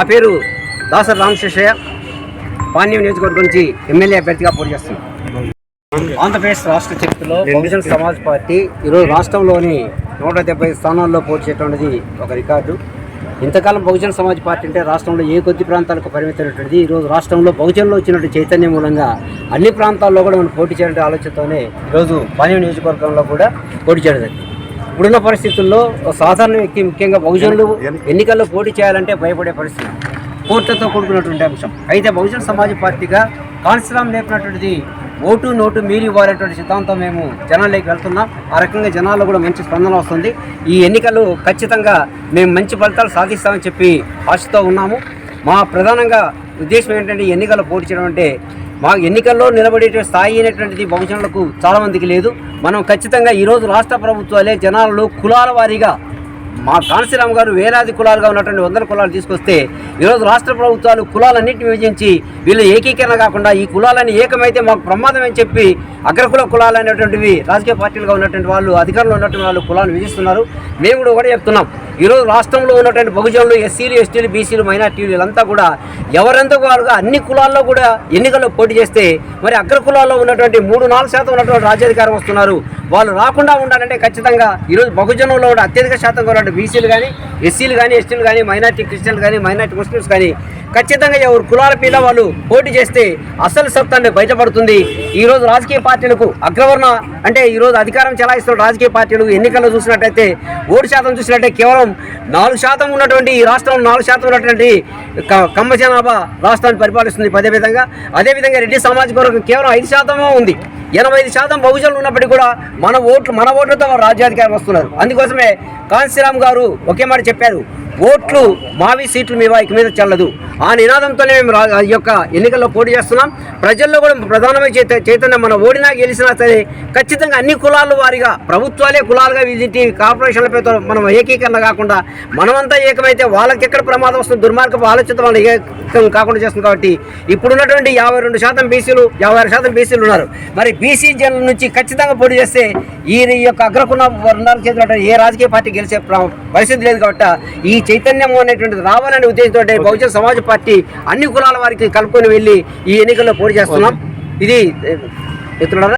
నా పేరు దాసరి రామశేషయ్య పాణ్యం నియోజకవర్గం నుంచి ఎమ్మెల్యే అభ్యర్థిగా పోటీ చేస్తున్నాను. ఆంధ్రప్రదేశ్ రాష్ట్ర చరిత్రలో బహుజన సమాజ్ పార్టీ ఈరోజు రాష్ట్రంలోని నూట డెబ్బై స్థానాల్లో పోటీ చేయటం అనేది ఒక రికార్డు. ఇంతకాలం బహుజన సమాజ్ పార్టీ అంటే రాష్ట్రంలో ఏ కొద్ది ప్రాంతాలకు పరిమితమైనటువంటిది ఈరోజు రాష్ట్రంలో బహుజన్లో వచ్చినటువంటి చైతన్యం మూలంగా అన్ని ప్రాంతాల్లో కూడా మనం పోటీ చేయాలంటే ఆలోచనతోనే ఈరోజు పాణ్యం నియోజకవర్గంలో కూడా పోటీ చేయడం జరిగింది. ఇప్పుడున్న పరిస్థితుల్లో సాధారణ వ్యక్తి ముఖ్యంగా బహుజనులు ఎన్నికల్లో పోటీ చేయాలంటే భయపడే పరిస్థితి. కోర్టుతో కూడుకున్నటువంటి అంశం. అయితే బహుజన సమాజ్ పార్టీగా కాన్స్లాం లేపినటువంటిది ఓటు నోటు మీరు ఇవ్వాలనేటువంటి సిద్ధాంతం మేము జనాల్లోకి వెళ్తున్నాం. ఆ రకంగా జనాల్లో కూడా మంచి స్పందన వస్తుంది. ఈ ఎన్నికలు ఖచ్చితంగా మేము మంచి ఫలితాలు సాధిస్తామని చెప్పి ఆశతో ఉన్నాము. మా ప్రధానంగా ఉద్దేశం ఏంటంటే ఈ ఎన్నికల్లో పోటీ చేయడం అంటే మా ఎన్నికల్లో నిలబడే స్థాయి అయినటువంటిది బహుజనులకు చాలా మందికి లేదు. మనం ఖచ్చితంగా ఈరోజు రాష్ట్ర ప్రభుత్వాలే జనాలను కులాల వారీగా మా కాంశీరామ్ గారు వేలాది కులాలుగా ఉన్నటువంటి వందల కులాలు తీసుకొస్తే ఈరోజు రాష్ట్ర ప్రభుత్వాలు కులాలన్నింటిని విభజించి వీళ్ళు ఏకీకరణ కాకుండా ఈ కులాలని ఏకమైతే మాకు ప్రమాదం అని చెప్పి అగ్రకుల కులాలు అనేటువంటివి రాజకీయ పార్టీలుగా ఉన్నటువంటి వాళ్ళు అధికారంలో ఉన్నటువంటి వాళ్ళు కులాలను విధిస్తున్నారు మేము కూడా చెప్తున్నాం. ఈరోజు రాష్ట్రంలో ఉన్నటువంటి బహుజనులు ఎస్సీలు ఎస్టీలు బీసీలు మైనార్టీలు వీళ్ళంతా కూడా ఎవరెంతకు వారుగా అన్ని కులాల్లో కూడా ఎన్నికల్లో పోటీ చేస్తే మరి అగ్ర కులాల్లో ఉన్నటువంటి మూడు నాలుగు శాతం ఉన్నటువంటి రాజ్యాధికారం వస్తున్నారు. వాళ్ళు రాకుండా ఉండాలంటే ఖచ్చితంగా ఈరోజు బహుజనంలో ఉన్న అత్యధిక శాతం ఉన్నటువంటి బీసీలు కానీ ఎస్సీలు కానీ ఎస్టీలు కానీ మైనార్టీ క్రిస్టియన్లు కానీ మైనార్టీ ముస్లిమ్స్ కానీ ఖచ్చితంగా ఎవరు కులాల మీద వాళ్ళు పోటీ చేస్తే అసలు సత్తాన్ని బయటపడుతుంది. ఈరోజు రాజకీయ పార్టీలకు అగ్రవర్ణ అంటే ఈరోజు అధికారం చెలాయిస్తున్న రాజకీయ పార్టీలు ఎన్నికల్లో చూసినట్టయితే ఓటు శాతం చూసినట్టే కేవలం నాలుగు శాతం ఉన్నటువంటి ఈ రాష్ట్రంలో నాలుగు శాతం ఉన్నటువంటి క- కమ్మ జనాభా రాష్ట్రాన్ని పరిపాలిస్తుంది అదే విధంగా అదేవిధంగా రెడ్డి సామాజిక వర్గం కేవలం ఐదు శాతమే ఉంది. ఎనభై ఐదు శాతం బహుజనులు ఉన్నప్పటికీ కూడా మన ఓట్లు మన ఓట్లతో రాజ్యాధికారం వస్తున్నారు. అందుకోసమే కాంశీరామ్ గారు ఒకే మాట చెప్పారు. ఓట్లు మావి సీట్లు మీ ఇక మీద చల్లదు. ఆ నినాదంతోనే మేము ఈ యొక్క ఎన్నికల్లో పోటీ చేస్తున్నాం. ప్రజల్లో కూడా ప్రధానమైన చైత చైతన్యం మన ఓడినా గెలిచినా సరే ఖచ్చితంగా అన్ని కులాల వారిగా ప్రభుత్వాలే కులాలుగా విధించి కార్పొరేషన్ల పేరుతో మనం ఏకీకరణ కాకుండా మనమంతా ఏకమైతే వాళ్ళకి ఎక్కడ ప్రమాదం వస్తుంది? దుర్మార్గపు ఆలోచన వాళ్ళు ఏకం కాకుండా చేస్తుంది కాబట్టి ఇప్పుడున్నటువంటి యాభై రెండు శాతం బీసీలు యాభై ఆరు శాతం బీసీలు ఉన్నారు. మరి బీసీ జనుల నుంచి ఖచ్చితంగా పోటీ చేస్తే ఈ యొక్క అగ్రకున్న వర్ణాలకు చెందినటువంటి ఏ రాజకీయ పార్టీ గెలిచే ప్ర- పరిస్థితి లేదు కాబట్టి ఈ చైతన్యం అనేటువంటిది రావాలనే ఉద్దేశంతో బహుజన సమాజ్ పార్టీ అన్ని కులాల వారికి కలుపుకొని వెళ్ళి ఈ ఎన్నికల్లో పోటీ చేస్తున్నాం. ఇది మిత్రులారా